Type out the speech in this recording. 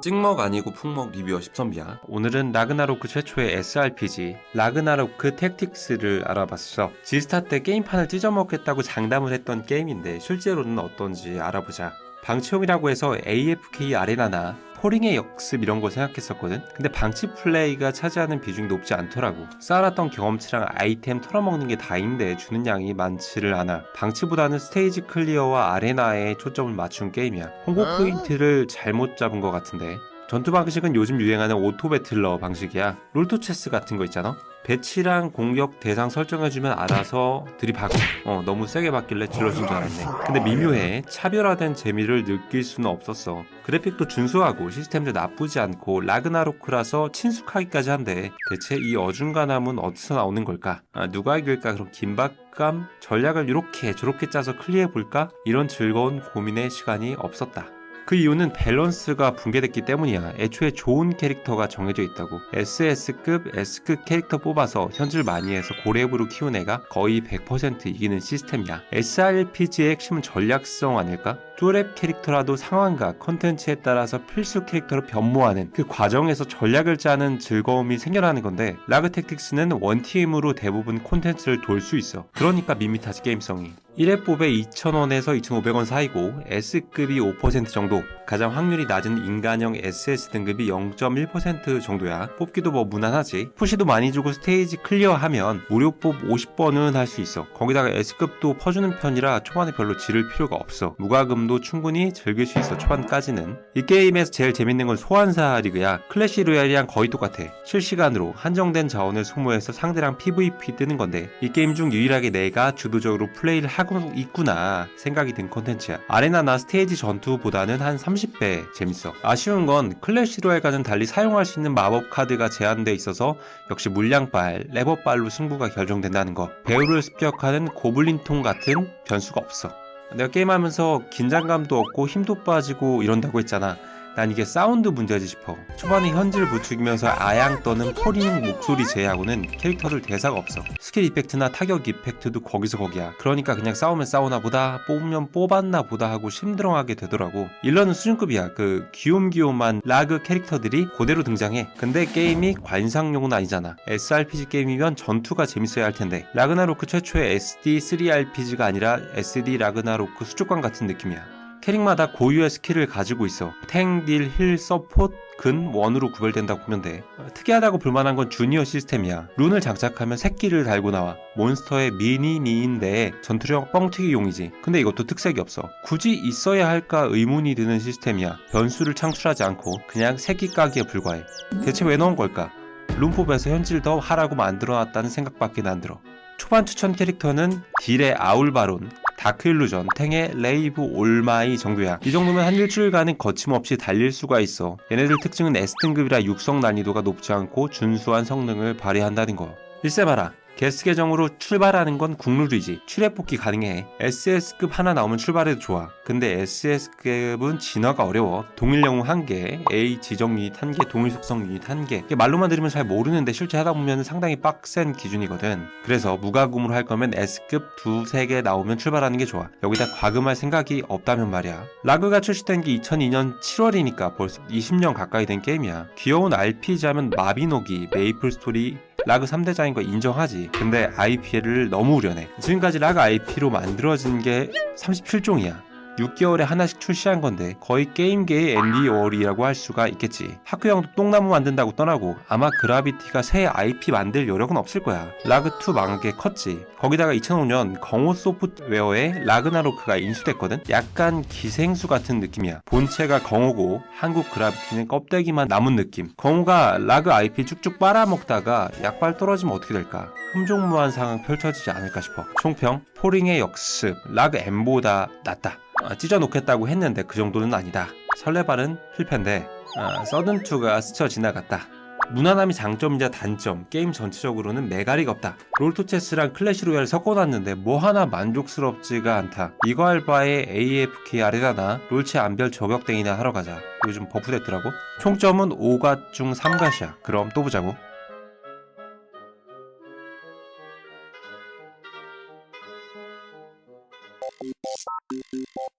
찍먹 아니고 풍먹 리뷰어 십선비야. 오늘은 라그나로크 최초의 SRPG 라그나로크 택틱스를 알아봤어. 지스타 때 게임판을 찢어먹겠다고 장담을 했던 게임인데 실제로는 어떤지 알아보자. 방치용이라고 해서 AFK 아레나나 포링의 역습 이런 거 생각했었거든? 근데 방치 플레이가 차지하는 비중이 높지 않더라고. 쌓아놨던 경험치랑 아이템 털어먹는 게 다인데 주는 양이 많지를 않아. 방치보다는 스테이지 클리어와 아레나에 초점을 맞춘 게임이야. 홍보 포인트를 잘못 잡은 것 같은데. 전투 방식은 요즘 유행하는 오토 배틀러 방식이야. 롤토 체스 같은 거 있잖아? 배치랑 공격 대상 설정해주면 알아서 들이박어. 어, 너무 세게 받길래 질러준 줄 알았네. 근데 미묘해. 차별화된 재미를 느낄 수는 없었어. 그래픽도 준수하고 시스템도 나쁘지 않고 라그나로크라서 친숙하기까지 한데 대체 이 어중간함은 어디서 나오는 걸까? 아, 누가 이길까? 그런 긴박감? 전략을 이렇게 저렇게 짜서 클리어해볼까? 이런 즐거운 고민의 시간이 없었다. 그 이유는 밸런스가 붕괴됐기 때문이야. 애초에 좋은 캐릭터가 정해져 있다고. SS급, S급 캐릭터 뽑아서 현질 많이 해서 고렙으로 키운 애가 거의 100% 이기는 시스템이야. SRPG의 핵심은 전략성 아닐까? 쪼랩 캐릭터라도 상황과 컨텐츠에 따라서 필수 캐릭터로 변모하는 그 과정에서 전략을 짜는 즐거움이 생겨나는 건데 라그 택틱스는 원팀으로 대부분 콘텐츠를 돌 수 있어. 그러니까 밋밋하지 게임성이. 1회 뽑에 2,000원에서 2,500원 사이고 S급이 5% 정도 가장 확률이 낮은 인간형 SS 등급이 0.1% 정도야. 뽑기도 뭐 무난하지. 푸시도 많이 주고 스테이지 클리어하면 무료 뽑 50번은 할 수 있어. 거기다가 S급도 퍼주는 편이라 초반에 별로 지를 필요가 없어. 무과금도 충분히 즐길 수 있어 초반까지는. 이 게임에서 제일 재밌는 건 소환사 리그야. 클래시 로얄이랑 거의 똑같아. 실시간으로 한정된 자원을 소모해서 상대랑 PVP 뜨는 건데 이 게임 중 유일하게 내가 주도적으로 플레이를 하고 있구나 생각이 든 콘텐츠야. 아레나나 스테이지 전투보다는 한 30배 재밌어. 아쉬운 건 클래시 로얄과는 달리 사용할 수 있는 마법 카드가 제한돼 있어서 역시 물량빨, 레버빨로 승부가 결정된다는 거. 배우를 습격하는 고블린통 같은 변수가 없어. 내가 게임하면서 긴장감도 없고 힘도 빠지고 이런다고 했잖아. 난 이게 사운드 문제지 싶어. 초반에 현질 부추기면서 아양 떠는 포링 목소리 제외하고는 캐릭터들 대사가 없어. 스킬 이펙트나 타격 이펙트도 거기서 거기야. 그러니까 그냥 싸우면 싸우나 보다, 뽑으면 뽑았나 보다 하고 심드렁하게 되더라고. 일러는 수준급이야. 그 귀욤귀욤한 라그 캐릭터들이 그대로 등장해. 근데 게임이 관상용은 아니잖아. SRPG 게임이면 전투가 재밌어야 할 텐데. 라그나로크 최초의 SD3RPG가 아니라 SD 라그나로크 수족관 같은 느낌이야. 캐릭마다 고유의 스킬을 가지고 있어. 탱, 딜, 힐, 서포트, 근, 원으로 구별된다고 보면 돼. 어, 특이하다고 볼만한 건 주니어 시스템이야. 룬을 장착하면 새끼를 달고 나와. 몬스터의 미니미인데 전투력 뻥튀기용이지. 근데 이것도 특색이 없어. 굳이 있어야 할까 의문이 드는 시스템이야. 변수를 창출하지 않고 그냥 새끼 까기에 불과해. 대체 왜 넣은 걸까? 룸법에서 현질 더 하라고 만들어놨다는 생각밖에 안 들어. 초반 추천 캐릭터는 딜의 아울바론, 다크일루전, 탱의 레이브 올마이 정도야. 이 정도면 한 일주일간은 거침없이 달릴 수가 있어. 얘네들 특징은 S등급이라 육성 난이도가 높지 않고 준수한 성능을 발휘한다는 거. 일세 봐라. 게스트 계정으로 출발하는 건 국룰이지. 출애 뽑기 가능해. SS급 하나 나오면 출발해도 좋아. 근데 SS급은 진화가 어려워. 동일 영웅 1개, A 지정 유닛 1개, 동일 속성 유닛 1개. 이게 말로만 들으면 잘 모르는데 실제 하다 보면 상당히 빡센 기준이거든. 그래서 무과금으로 할 거면 S급 두세 개 나오면 출발하는 게 좋아. 여기다 과금할 생각이 없다면 말이야. 라그가 출시된 게 2002년 7월이니까 벌써 20년 가까이 된 게임이야. 귀여운 RPG 하면 마비노기, 메이플 스토리, 라그 3대장인 거 인정하지. 근데 IP를 너무 우려내. 지금까지 라그 IP로 만들어진 게 37종이야. 6개월에 하나씩 출시한 건데 거의 게임계의 앤디 워리라고 할 수가 있겠지. 학교형도 똥나무 만든다고 떠나고 아마 그라비티가 새 IP 만들 여력은 없을 거야. 라그2 망하게 컸지. 거기다가 2005년 경호 소프트웨어에 라그나로크가 인수됐거든? 약간 기생수 같은 느낌이야. 본체가 경호고 한국 그라비티는 껍데기만 남은 느낌. 경호가 라그 IP 쭉쭉 빨아먹다가 약발 떨어지면 어떻게 될까? 흠종무한 상황 펼쳐지지 않을까 싶어. 총평, 포링의 역습, 라그 M보다 낫다. 아, 찢어놓겠다고 했는데 그 정도는 아니다. 설레발은 필패인데 아, 서든2가 스쳐 지나갔다. 무난함이 장점이자 단점, 게임 전체적으로는 메가리가 없다. 롤토체스랑 클래시 로얄 섞어놨는데 뭐 하나 만족스럽지가 않다. 이거 할 바에 AFK 아레나나 롤체 안별 저격땡이나 하러 가자. 요즘 버프 됐더라고. 총점은 5갓 중 3갓이야. 그럼 또 보자고.